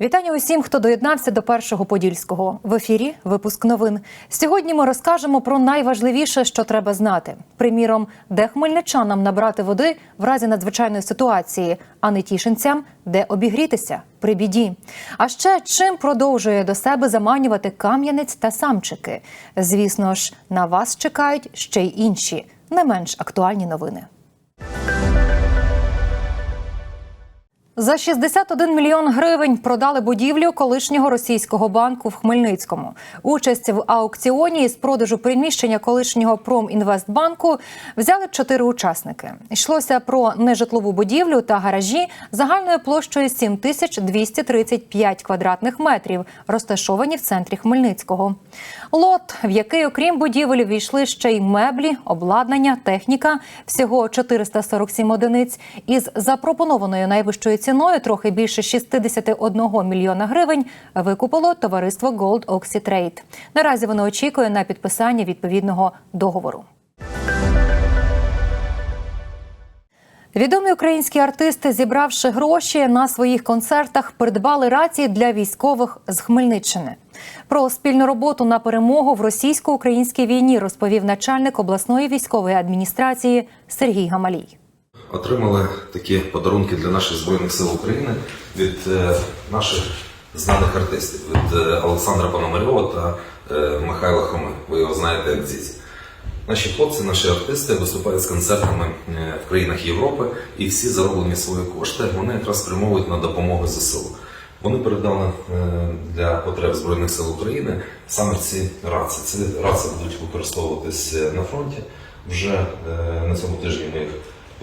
Вітання усім, хто доєднався до першого подільського в ефірі. Випуск новин. Сьогодні ми розкажемо про найважливіше, що треба знати. Приміром, де хмельничанам набрати води в разі надзвичайної ситуації, а не тішинцям, де обігрітися при біді. А ще чим продовжує до себе заманювати кам'янець та самчики. Звісно ж, на вас чекають ще й інші, не менш актуальні новини. За 61 мільйон гривень продали будівлю колишнього російського банку в Хмельницькому. Участь в аукціоні із продажу приміщення колишнього Промінвестбанку взяли чотири учасники. Йшлося про нежитлову будівлю та гаражі загальною площею 7235 квадратних метрів, розташовані в центрі Хмельницького. Лот, в який, окрім будівель, війшли ще й меблі, обладнання, техніка, всього 447 одиниць, із запропонованою найвищою ціною трохи більше 61 мільйона гривень викупило товариство Gold Oxy. Наразі воно очікує на підписання відповідного договору. Відомі українські артисти, зібравши гроші на своїх концертах, придбали рації для військових з Хмельниччини. Про спільну роботу на перемогу в російсько-українській війні розповів начальник обласної військової адміністрації Сергій Гамалій. Отримали такі подарунки для наших збройних сил України від е, наших знаних артистів від е, Олександра Пономарьова та е, Михайла Хоми. Ви його знаєте як Дзізі. Наші хлопці, наші артисти виступають з концертами в країнах Європи, і всі зароблені свої кошти вони якраз спрямовують на допомогу ЗСУ. Вони передали для потреб Збройних сил України саме ці рації. Ці рації будуть використовуватись на фронті. Вже на цьому тижні ми їх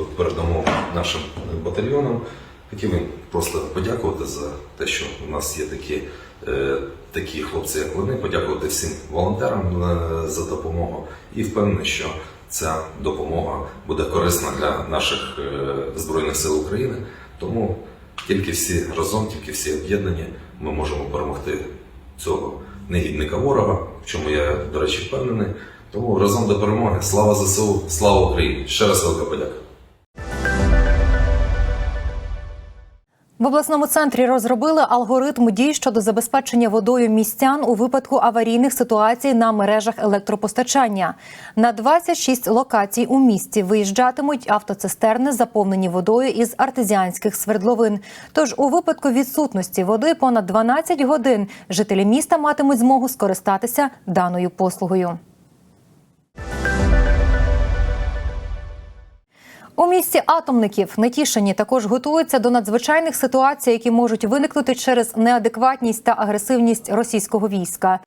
передамо нашим батальйонам. Хотів просто подякувати за те, що у нас є такі, е, такі хлопці, як вони, подякувати всім волонтерам е, за допомогу і впевнений, що ця допомога буде корисна для наших е, Збройних сил України. Тому тільки всі разом, тільки всі об'єднані, ми можемо перемогти цього негідника ворога, в чому я, до речі, впевнений. Тому разом до перемоги. Слава ЗСУ, слава Україні! Ще раз велика подяка. В обласному центрі розробили алгоритм дій щодо забезпечення водою містян у випадку аварійних ситуацій на мережах електропостачання. На 26 локацій у місті виїжджатимуть автоцистерни, заповнені водою із артезіанських свердловин. Тож у випадку відсутності води понад 12 годин жителі міста матимуть змогу скористатися даною послугою. У місті атомників Нетішині також готуються до надзвичайних ситуацій, які можуть виникнути через неадекватність та агресивність російського війська.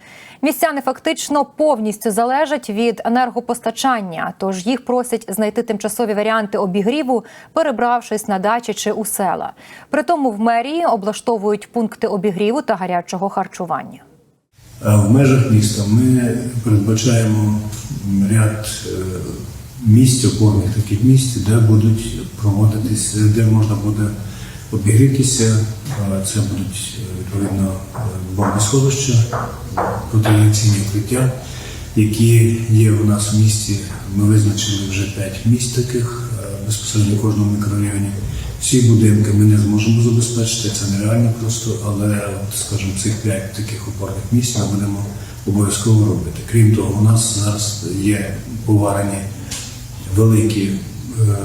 Містяни фактично повністю залежать від енергопостачання, тож їх просять знайти тимчасові варіанти обігріву, перебравшись на дачі чи у села. Притому в мерії облаштовують пункти обігріву та гарячого харчування. В межах міста ми передбачаємо ряд е, місць, опорних таких місць, де будуть проводитись, де можна буде обігрітися. Це будуть е, відповідно е, бомбосховища, протиреакційні укриття, які є у нас в місті. Ми визначили вже п'ять місць таких е, безпосередньо в кожному мікрорайоні. Всі будинки ми не зможемо забезпечити, це нереально просто, але, скажімо, цих п'ять таких опорних місць ми будемо обов'язково робити. Крім того, у нас зараз є поварені великі е,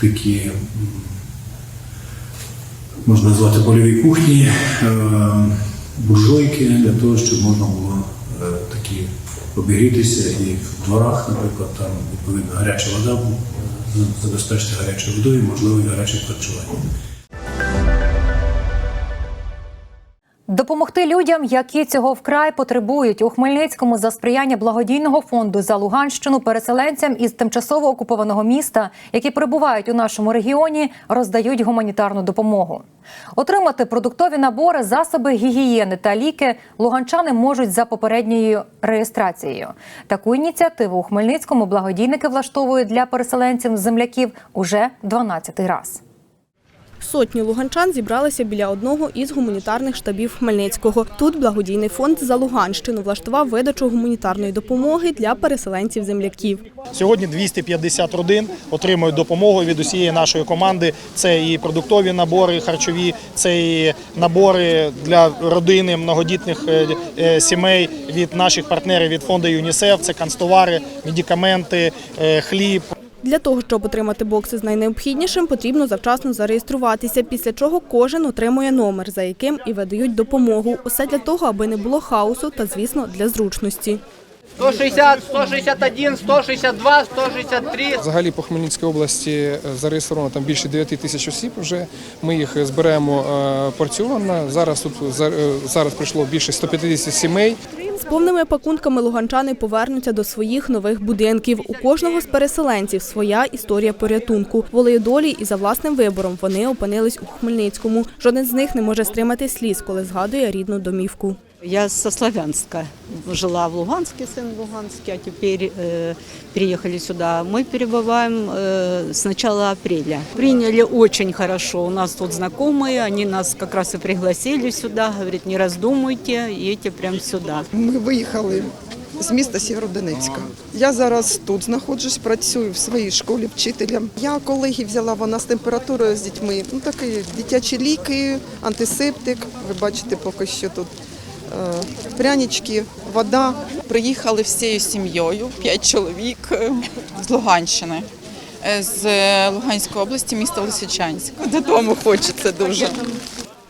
такі, можна назвати польові кухні, е, буржуйки для того, щоб можна було е, такі обігрітися і в дворах, наприклад, там відповідно гаряча вода, е, забезпечити гарячою водою, можливо, і гарячим харчуванням. Допомогти людям, які цього вкрай потребують у Хмельницькому за сприяння благодійного фонду за Луганщину переселенцям із тимчасово окупованого міста, які перебувають у нашому регіоні, роздають гуманітарну допомогу. Отримати продуктові набори, засоби гігієни та ліки луганчани можуть за попередньою реєстрацією. Таку ініціативу у Хмельницькому благодійники влаштовують для переселенців земляків уже 12-й раз. Сотні луганчан зібралися біля одного із гуманітарних штабів Хмельницького. Тут благодійний фонд за Луганщину влаштував видачу гуманітарної допомоги для переселенців-земляків. Сьогодні 250 родин отримують допомогу від усієї нашої команди. Це і продуктові набори, харчові, це і набори для родини многодітних е, е, сімей від наших партнерів від фонду ЮНІСЕФ. Це канцтовари, медикаменти, е, хліб. Для того, щоб отримати бокси з найнеобхіднішим, потрібно завчасно зареєструватися, після чого кожен отримує номер, за яким і видають допомогу. Усе для того, аби не було хаосу та, звісно, для зручності. 160, 161, 162, 163. Взагалі по Хмельницькій області е, зареєстровано там більше 9 тисяч осіб. Вже ми їх збираємо е, порціонно. Зараз тут е, зараз прийшло більше 150 сімей. Повними пакунками луганчани повернуться до своїх нових будинків. У кожного з переселенців своя історія порятунку. Волею долі і за власним вибором вони опинились у Хмельницькому. Жоден з них не може стримати сліз, коли згадує рідну домівку. Я со Славянска. Жила в Луганске, сын в Луганске, а теперь э, переехали сюда. Мы перебываем э, с начала апреля. Приняли очень хорошо. У нас тут знакомые, они нас как раз и пригласили сюда. Говорит, не раздумуйте, едьте прямо сюда. Ми виїхали з міста Сєвєродонецька. Я зараз тут знаходжусь, працюю в своїй школі вчителем. Я колеги взяла вона з температурою з дітьми. Ну такі дитячі ліки, антисептик. Ви бачите, поки що тут е, прянички, вода. Приїхали всією сім'єю, п'ять чоловік е, з Луганщини, е, з Луганської області, міста Лисичанськ. Додому хочеться дуже.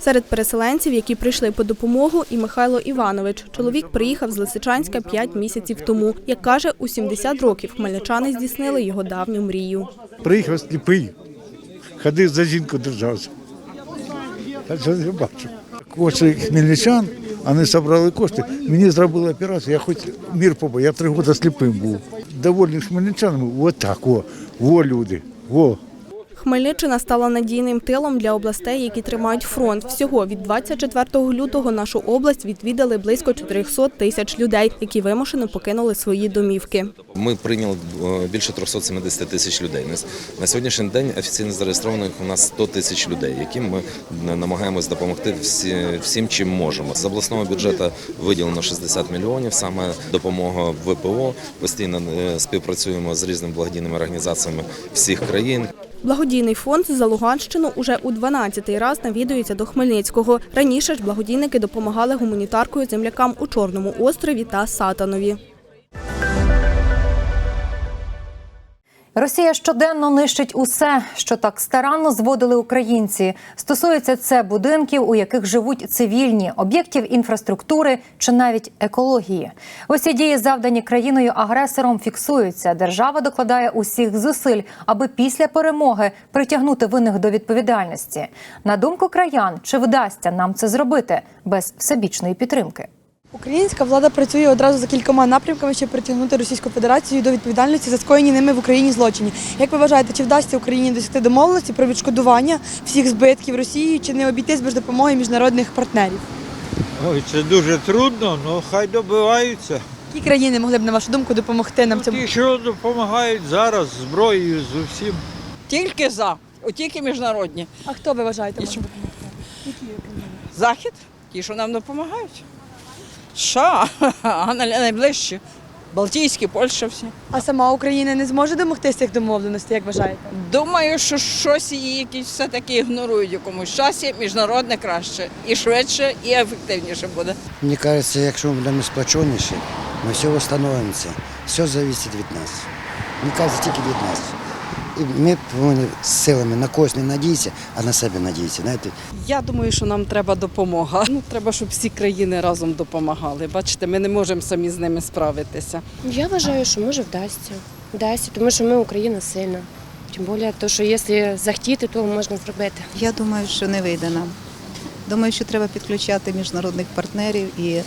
Серед переселенців, які прийшли по допомогу, і Михайло Іванович. Чоловік приїхав з Лисичанська 5 місяців тому. Як каже, у 70 років хмельничани здійснили його давню мрію. Приїхав сліпий, ходив за жінку держався. А що я бачу? Кошти хмельничан, вони зібрали кошти. Мені зробили операцію, я хоч мір побачив, я три роки сліпим був. Довольний хмельничанами, отак, о, во люди, во. Хмельниччина стала надійним тилом для областей, які тримають фронт. Всього від 24 лютого нашу область відвідали близько 400 тисяч людей, які вимушено покинули свої домівки. Ми прийняли е, більше 370 тисяч людей. На сьогоднішній день офіційно зареєстрованих у нас 100 тисяч людей, яким ми намагаємось допомогти всім, чим можемо. З обласного бюджету виділено 60 мільйонів, саме допомога ВПО. Постійно е, співпрацюємо з різними благодійними організаціями всіх країн. Благодійний фонд за Луганщину уже у 12-й раз навідується до Хмельницького. Раніше ж благодійники допомагали гуманітаркою землякам у Чорному острові та Сатанові. Росія щоденно нищить усе, що так старанно зводили українці. Стосується це будинків, у яких живуть цивільні, об'єктів інфраструктури чи навіть екології. Усі дії, завдані країною агресором, фіксуються. Держава докладає усіх зусиль, аби після перемоги притягнути винних до відповідальності. На думку краян, чи вдасться нам це зробити без всебічної підтримки? Українська влада працює одразу за кількома напрямками, щоб притягнути Російську Федерацію до відповідальності за скоєні ними в Україні злочині. Як ви вважаєте, чи вдасться Україні досягти домовленості про відшкодування всіх збитків Росії, чи не обійтись без допомоги міжнародних партнерів? Ой, це дуже трудно, але хай добиваються. Які країни могли б, на вашу думку, допомогти нам в цьому? Ті, що допомагають зараз зброєю з усім. Тільки за, от тільки міжнародні. А хто ви вважаєте? допомогти? Захід, ті, що нам допомагають. США, а най- найближчі. Балтійські, Польща всі. А сама Україна не зможе домогтися цих домовленостей, як вважаєте? Думаю, що щось її якісь все-таки ігнорують в якомусь часі. Міжнародне краще. І швидше, і ефективніше буде. Мені кажеться, якщо ми будемо сплоченіші, ми все встановимося. Все залежить від нас. Мені кажеться, тільки від нас. Ми повинні силами на когось не надіятися, а на себе надіятися. Знаєте, Я думаю, що нам треба допомога. Ну, треба, щоб всі країни разом допомагали. Бачите, ми не можемо самі з ними справитися. Я вважаю, що може вдасться. Вдасться, тому що ми Україна сильна. Тим більше, то, що якщо захотіти, то можна зробити. Я думаю, що не вийде нам. Думаю, що треба підключати міжнародних партнерів і е,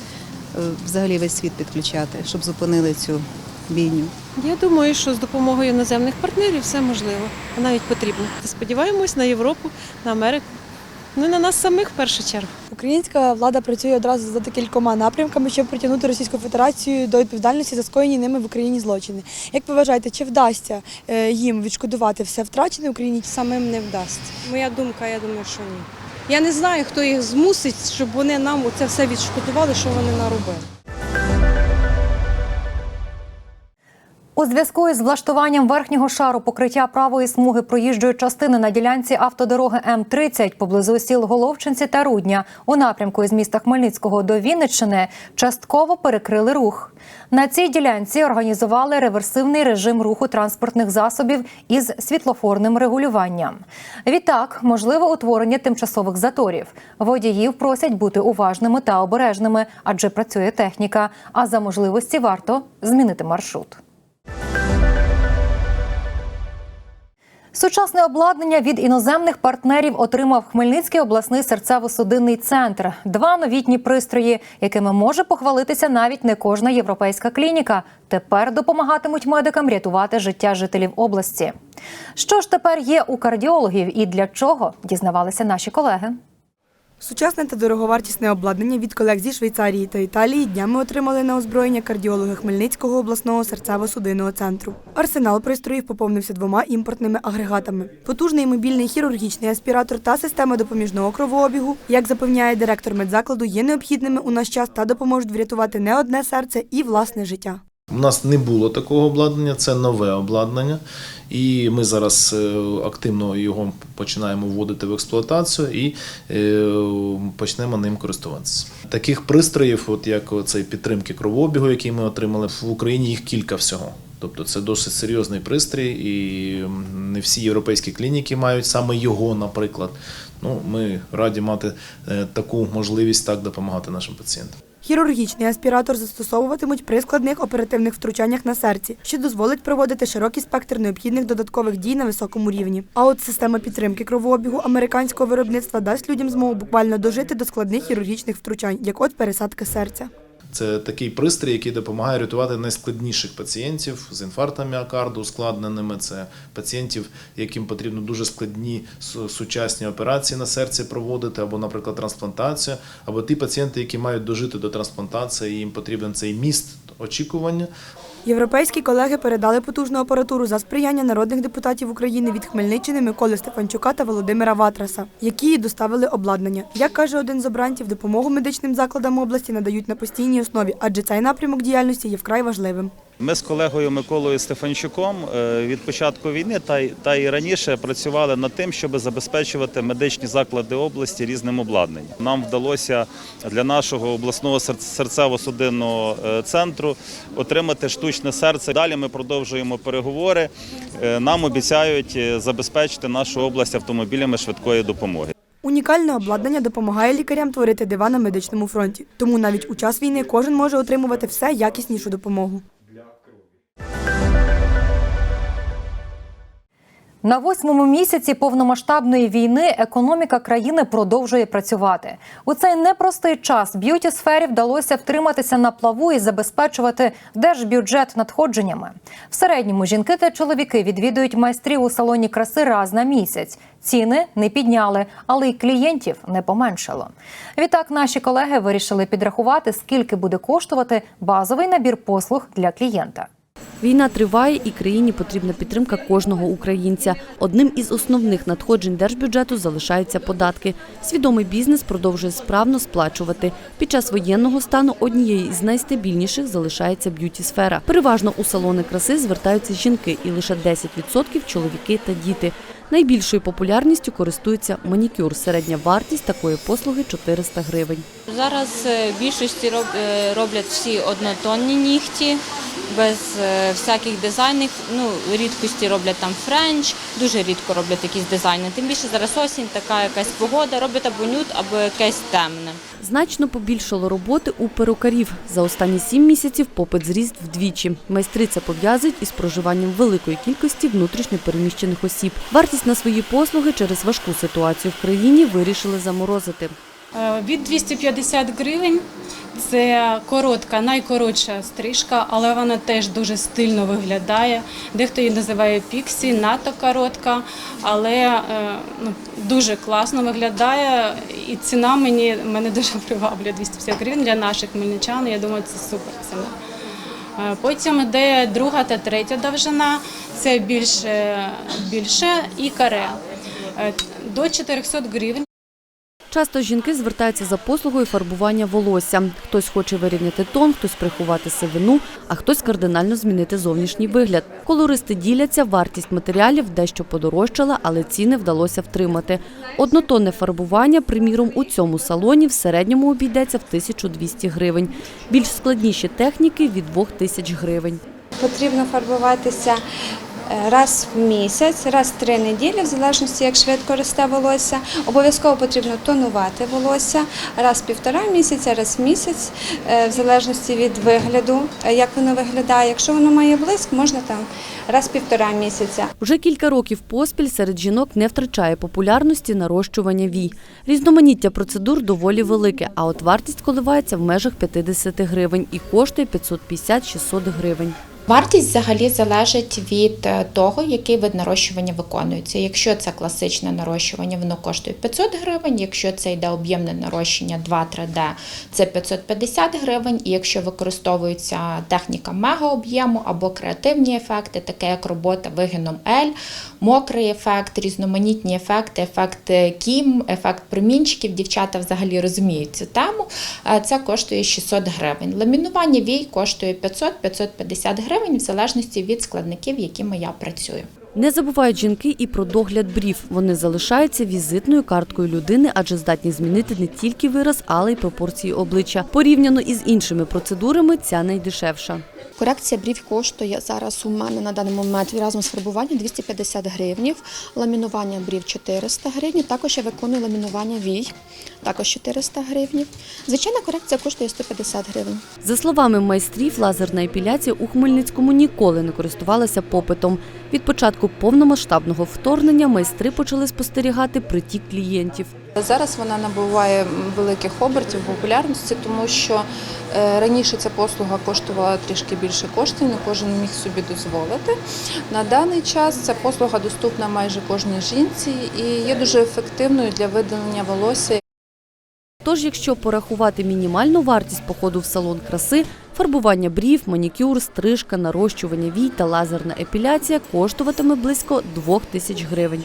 взагалі весь світ підключати, щоб зупинили цю бійню. Я думаю, що з допомогою іноземних партнерів все можливо, а навіть потрібно. Сподіваємось на Європу, на Америку. Ну, на нас самих в першу чергу. Українська влада працює одразу за декількома напрямками, щоб притягнути Російську Федерацію до відповідальності за скоєні ними в Україні злочини. Як ви вважаєте, чи вдасться е, їм відшкодувати все втрачене в Україні? Самим не вдасться. Моя думка, я думаю, що ні. Я не знаю, хто їх змусить, щоб вони нам це все відшкодували, що вони наробили. У зв'язку із влаштуванням верхнього шару покриття правої смуги проїжджої частини на ділянці автодороги М-30 поблизу сіл Головчинці та Рудня у напрямку із міста Хмельницького до Вінниччини частково перекрили рух. На цій ділянці організували реверсивний режим руху транспортних засобів із світлофорним регулюванням. Відтак, можливе утворення тимчасових заторів. Водіїв просять бути уважними та обережними, адже працює техніка. А за можливості варто змінити маршрут. Сучасне обладнання від іноземних партнерів отримав Хмельницький обласний серцево-судинний центр. Два новітні пристрої, якими може похвалитися навіть не кожна європейська клініка. Тепер допомагатимуть медикам рятувати життя жителів області. Що ж тепер є у кардіологів і для чого дізнавалися наші колеги? Сучасне та дороговартісне обладнання від колег зі Швейцарії та Італії днями отримали на озброєння кардіологи Хмельницького обласного серцево-судинного центру. Арсенал пристроїв поповнився двома імпортними агрегатами: потужний мобільний хірургічний аспіратор та система допоміжного кровообігу, як запевняє директор медзакладу, є необхідними у наш час та допоможуть врятувати не одне серце і власне життя. У нас не було такого обладнання, це нове обладнання, і ми зараз е, активно його починаємо вводити в експлуатацію і е, почнемо ним користуватися. Таких пристроїв, от як цей підтримки кровообігу, який ми отримали в Україні, їх кілька всього. Тобто це досить серйозний пристрій, і не всі європейські клініки мають саме його, наприклад. Ну, ми раді мати е, таку можливість так допомагати нашим пацієнтам. Хірургічний аспіратор застосовуватимуть при складних оперативних втручаннях на серці, що дозволить проводити широкий спектр необхідних додаткових дій на високому рівні. А от система підтримки кровообігу американського виробництва дасть людям змогу буквально дожити до складних хірургічних втручань, як от пересадка серця. Це такий пристрій, який допомагає рятувати найскладніших пацієнтів з інфарктом міокарду ускладненими. Це пацієнтів, яким потрібно дуже складні сучасні операції на серці проводити, або, наприклад, трансплантацію, або ті пацієнти, які мають дожити до трансплантації, їм потрібен цей міст очікування. Європейські колеги передали потужну апаратуру за сприяння народних депутатів України від Хмельниччини Миколи Стефанчука та Володимира Ватраса, які їй доставили обладнання. Як каже один з обранців, допомогу медичним закладам області надають на постійній основі, адже цей напрямок діяльності є вкрай важливим. Ми з колегою Миколою Стефанчуком е, від початку війни та й раніше працювали над тим, щоб забезпечувати медичні заклади області різним обладнанням. Нам вдалося для нашого обласного серцево-судинного е, центру отримати штучне серце. Далі ми продовжуємо переговори. Е, Нам обіцяють забезпечити нашу область автомобілями швидкої допомоги. Унікальне обладнання допомагає лікарям творити дива на медичному фронті. Тому навіть у час війни кожен може отримувати все якіснішу допомогу. На восьмому місяці повномасштабної війни економіка країни продовжує працювати. У цей непростий час б'юті сфері вдалося втриматися на плаву і забезпечувати держбюджет надходженнями. В середньому жінки та чоловіки відвідують майстрів у салоні краси раз на місяць. Ціни не підняли, але й клієнтів не поменшало. Відтак наші колеги вирішили підрахувати, скільки буде коштувати базовий набір послуг для клієнта. Війна триває і країні потрібна підтримка кожного українця. Одним із основних надходжень держбюджету залишаються податки. Свідомий бізнес продовжує справно сплачувати. Під час воєнного стану однією із найстабільніших залишається б'юті-сфера. Переважно у салони краси звертаються жінки і лише 10% – чоловіки та діти. Найбільшою популярністю користується манікюр. Середня вартість такої послуги 400 гривень. Зараз е, більшості е, роблять всі однотонні нігті, без е, всяких дизайнів. Ну, рідкості роблять там френч, дуже рідко роблять якісь дизайни. Тим більше зараз осінь, така якась погода, роблять або нюд, або якесь темне. Значно побільшало роботи у перукарів. За останні сім місяців попит зріс вдвічі. Майстри це пов'язують із проживанням великої кількості внутрішньо переміщених осіб. Вартість на свої послуги через важку ситуацію в країні вирішили заморозити. Е, Від 250 гривень це коротка, найкоротша стрижка, але вона теж дуже стильно виглядає. Дехто її називає піксі, надто коротка, але е, ну, дуже класно виглядає. І ціна мені мене дуже приваблює 250 гривень для наших хмельничан. Я думаю, це супер ціна. Е, Потім йде друга та третя довжина, це більше, більше і каре. До 400 гривень. Часто жінки звертаються за послугою фарбування волосся. Хтось хоче вирівняти тон, хтось приховати сивину, а хтось кардинально змінити зовнішній вигляд. Колористи діляться, вартість матеріалів дещо подорожчала, але ціни вдалося втримати. Однотонне фарбування, приміром, у цьому салоні в середньому обійдеться в 1200 гривень. Більш складніші техніки – від 2000 гривень. Потрібно фарбуватися раз в місяць, раз в три неділі, в залежності як швидко росте волосся. Обов'язково потрібно тонувати волосся раз в півтора місяця, раз в місяць, е, в залежності від вигляду, е, як воно виглядає. Якщо воно має блиск, можна там раз в півтора місяця. Вже кілька років поспіль серед жінок не втрачає популярності нарощування вій. Різноманіття процедур доволі велике, а от вартість коливається в межах 50 гривень і коштує 550-600 гривень. Вартість взагалі залежить від е, того, який вид нарощування виконується. Якщо це класичне нарощування, воно коштує 500 гривень. Якщо це йде об'ємне нарощення 2-3D, це 550 гривень. І якщо використовується техніка мегаоб'єму або креативні ефекти, таке як робота вигином L, мокрий ефект, різноманітні ефекти, ефект кім, ефект промінчиків, дівчата взагалі розуміють цю тему. е, Це коштує 600 гривень. Ламінування вій коштує 500-550 гривень в залежності від складників, якими я працюю. Не забувають жінки і про догляд брів. Вони залишаються візитною карткою людини, адже здатні змінити не тільки вираз, але й пропорції обличчя. Порівняно із іншими процедурами, ця найдешевша. Корекція брів коштує зараз у мене на даний момент разом з фарбуванням 250 гривнів, ламінування брів 400 гривень, також я виконую ламінування вій, також 400 гривнів. Звичайна корекція коштує 150 гривень. За словами майстрів, лазерна епіляція у Хмельницькому ніколи не користувалася попитом. Від початку повномасштабного вторгнення майстри почали спостерігати притік клієнтів. Зараз вона набуває великих обертів популярності, тому що е, раніше ця послуга коштувала трішки більше коштів, не кожен міг собі дозволити. На даний час ця послуга доступна майже кожній жінці і є дуже ефективною для видалення волосся. Тож, якщо порахувати мінімальну вартість походу в салон краси, фарбування брів, манікюр, стрижка, нарощування вій та лазерна епіляція коштуватиме близько 2 тисяч гривень.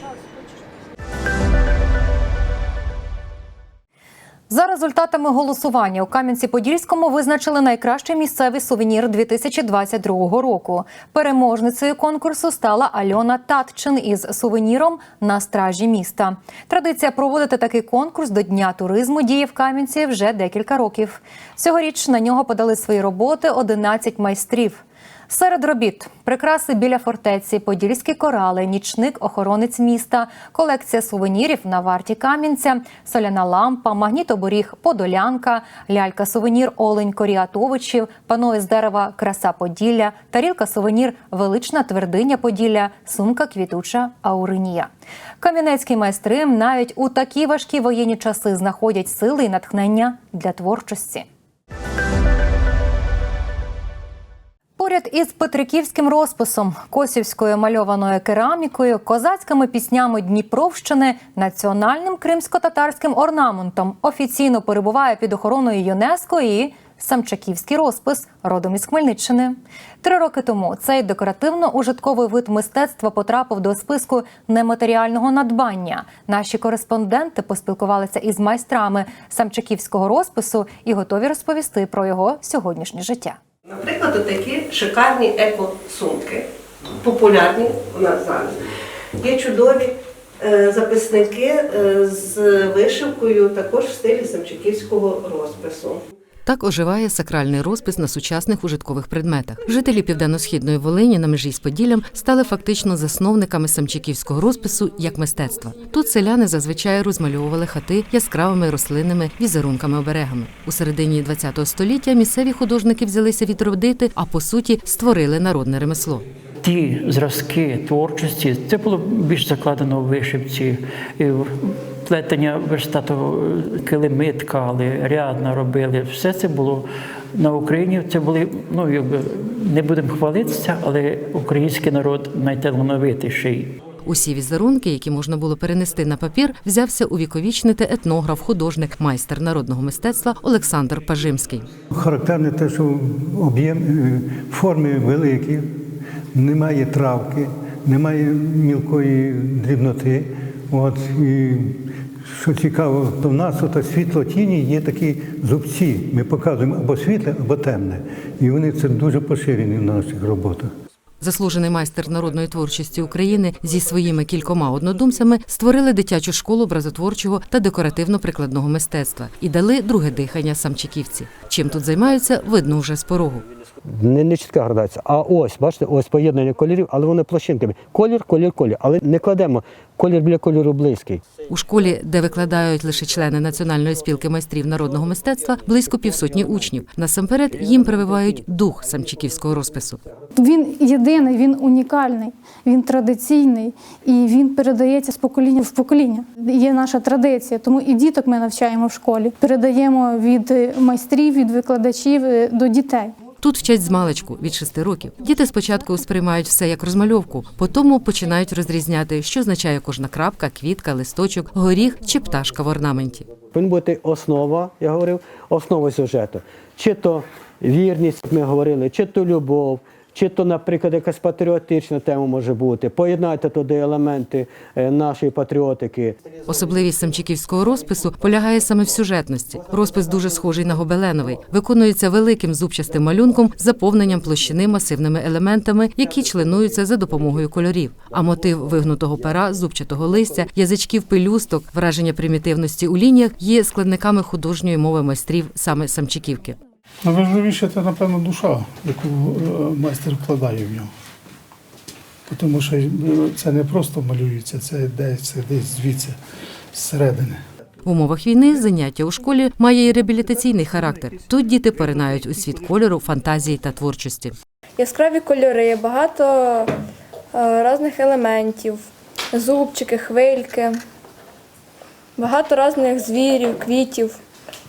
За результатами голосування у Кам'янці-Подільському визначили найкращий місцевий сувенір 2022 року. Переможницею конкурсу стала Альона Татчин із сувеніром на стражі міста. Традиція проводити такий конкурс до Дня туризму діє в Кам'янці вже декілька років. Цьогоріч на нього подали свої роботи 11 майстрів. Серед робіт прикраси біля фортеці, подільські корали, нічник, охоронець міста, колекція сувенірів на варті Кам'янця, соляна лампа, магнітоборіг, подолянка, лялька сувенір Олень Коріатовичів, пано із дерева Краса Поділля, тарілка сувенір Велична твердиня Поділля, сумка квітуча Ауринія. Кам'янецькі майстри навіть у такі важкі воєнні часи знаходять сили і натхнення для творчості. Поряд із петриківським розписом, косівською мальованою керамікою, козацькими піснями Дніпровщини, національним кримсько-татарським орнаментом офіційно перебуває під охороною ЮНЕСКО і Самчаківський розпис родом із Хмельниччини. Три роки тому цей декоративно-ужитковий вид мистецтва потрапив до списку нематеріального надбання. Наші кореспонденти поспілкувалися із майстрами самчаківського розпису і готові розповісти про його сьогоднішнє життя. Наприклад, такі шикарні еко-сумки, популярні у нас зараз. Є чудові е, записники е, з вишивкою, також в стилі самчиківського розпису. Так оживає сакральний розпис на сучасних ужиткових предметах. Жителі південно-східної Волині на межі з Поділлям стали фактично засновниками самчиківського розпису як мистецтва. Тут селяни зазвичай розмальовували хати яскравими рослинними візерунками оберегами. У середині ХХ століття місцеві художники взялися відродити, а по суті створили народне ремесло. Ті зразки творчості це було більш закладено в вишивці, і в сплетення верстату, килими ткали, рядна робили. Все це було на Україні. Це були, ну якби не будемо хвалитися, але український народ найталановитіший. Усі візерунки, які можна було перенести на папір, взявся увіковічнити етнограф, художник, майстер народного мистецтва Олександр Пажимський. Характерне те, що об'єм е, форми великі, немає травки, немає мілкої дрібноти. От, і що цікаво, то в нас от світло тіні є такі зубці. Ми показуємо або світле, або темне. І вони це дуже поширені в наших роботах. Заслужений майстер народної творчості України зі своїми кількома однодумцями створили дитячу школу образотворчого та декоративно-прикладного мистецтва і дали друге дихання самчиківці. Чим тут займаються, видно вже з порогу. Не, не чітка градація. А ось, бачите, ось поєднання кольорів, але вони площинками. Колір, колір, колір. Але не кладемо колір біля кольору близький. У школі, де викладають лише члени Національної спілки майстрів народного мистецтва, близько півсотні учнів. Насамперед їм прививають дух самчиківського розпису. Він єдиний, він унікальний, він традиційний і він передається з покоління в покоління. Є наша традиція, тому і діток ми навчаємо в школі. Передаємо від майстрів, від викладачів е, до дітей. Тут вчать з маличку від шести років. Діти спочатку сприймають все як розмальовку, потім починають розрізняти, що означає кожна крапка, квітка, листочок, горіх чи пташка в орнаменті. Повинна бути основа, я говорив, основа сюжету. Чи то вірність, як ми говорили, чи то любов, чи то, наприклад, якась патріотична тема може бути. Поєднайте туди елементи е, нашої патріотики. Особливість самчиківського розпису полягає саме в сюжетності. Розпис дуже схожий на гобеленовий, виконується великим зубчастим малюнком з заповненням площини масивними елементами, які членуються за допомогою кольорів. А мотив вигнутого пера, зубчатого листя, язичків пелюсток, враження примітивності у лініях є складниками художньої мови майстрів саме самчиківки. Найважливіше це, напевно, душа, яку е, майстер вкладає в нього. Тому що е, це не просто малюється, це десь, це десь звідси, зсередини. В умовах війни заняття у школі має і реабілітаційний характер. Тут діти поринають у світ кольору, фантазії та творчості. Яскраві кольори, багато е, різних елементів, зубчики, хвильки, багато різних звірів, квітів.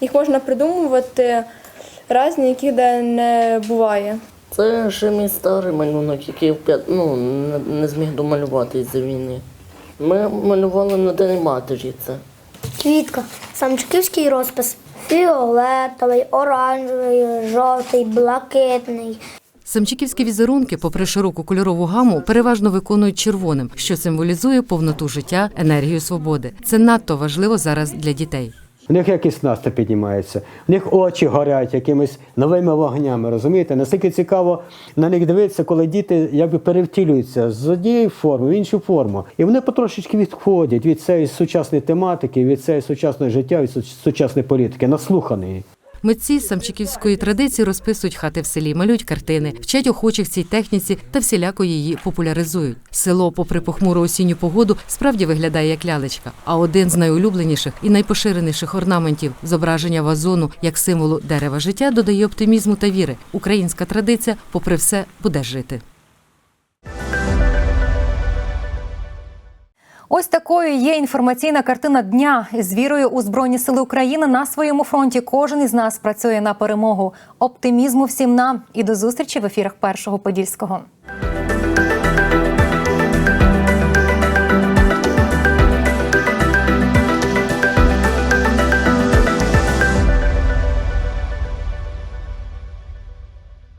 Їх можна придумувати різні, яких де не буває. Це ще мій старий малюнок, який я в п'ят- ну, не- зміг домалювати із-за війни. Ми малювали на День матері це. Квітка, самчиківський розпис. Фіолетовий, оранжевий, жовтий, блакитний. Самчиківські візерунки, попри широку кольорову гаму, переважно виконують червоним, що символізує повноту життя, енергію свободи. Це надто важливо зараз для дітей. У них якийсь настрій піднімається, у них очі горять якимись новими вогнями. Розумієте? Наскільки цікаво на них дивитися, коли діти якби перевтілюються з однієї форми в іншу форму. І вони потрошечки відходять від цієї сучасної тематики, від цієї сучасного життя, від сучасної політики, наслуханої. Митці самчиківської традиції розписують хати в селі, малюють картини, вчать охочих цій техніці та всіляко її популяризують. Село, попри похмуру осінню погоду, справді виглядає як лялечка. А один з найулюбленіших і найпоширеніших орнаментів зображення вазону як символу дерева життя додає оптимізму та віри. Українська традиція, попри все, буде жити. Ось такою є інформаційна картина дня з вірою у Збройні Сили України на своєму фронті. Кожен із нас працює на перемогу. Оптимізму всім нам і до зустрічі в ефірах першого подільського.